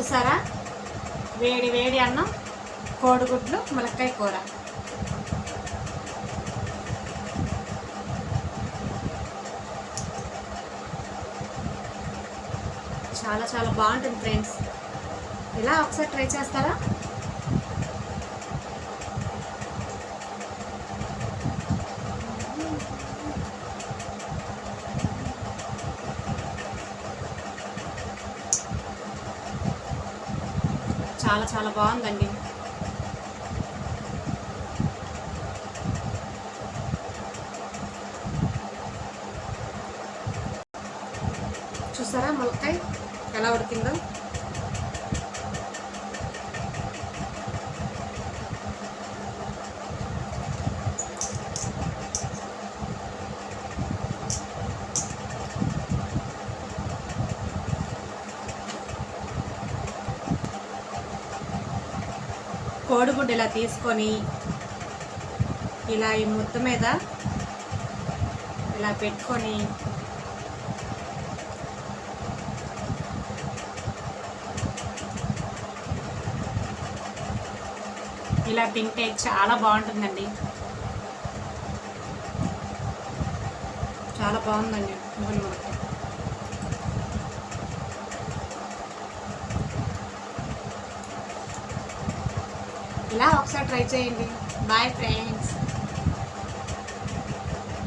చూసారా? వేడి వేడి అన్నం కోడిగుడ్లు ములక్కాయ కూర. చాలా చాలా బాగుంటుంది ఫ్రెండ్స్. ఇలా ఒకసారి ట్రై చేస్తారా? చాలా చాలా బాగుందండి. చూసారా ములక్కాయ ఎలా ఉడికిందో? కోడిగుడ్డు ఇలా తీసుకొని ఇలా ఈ ముద్ద మీద ఇలా పెట్టుకొని ఇలా తింటే చాలా బాగుంటుందండి. చాలా బాగుందండి. ఇలా ఒకసారి ట్రై చేయండి. Bye friends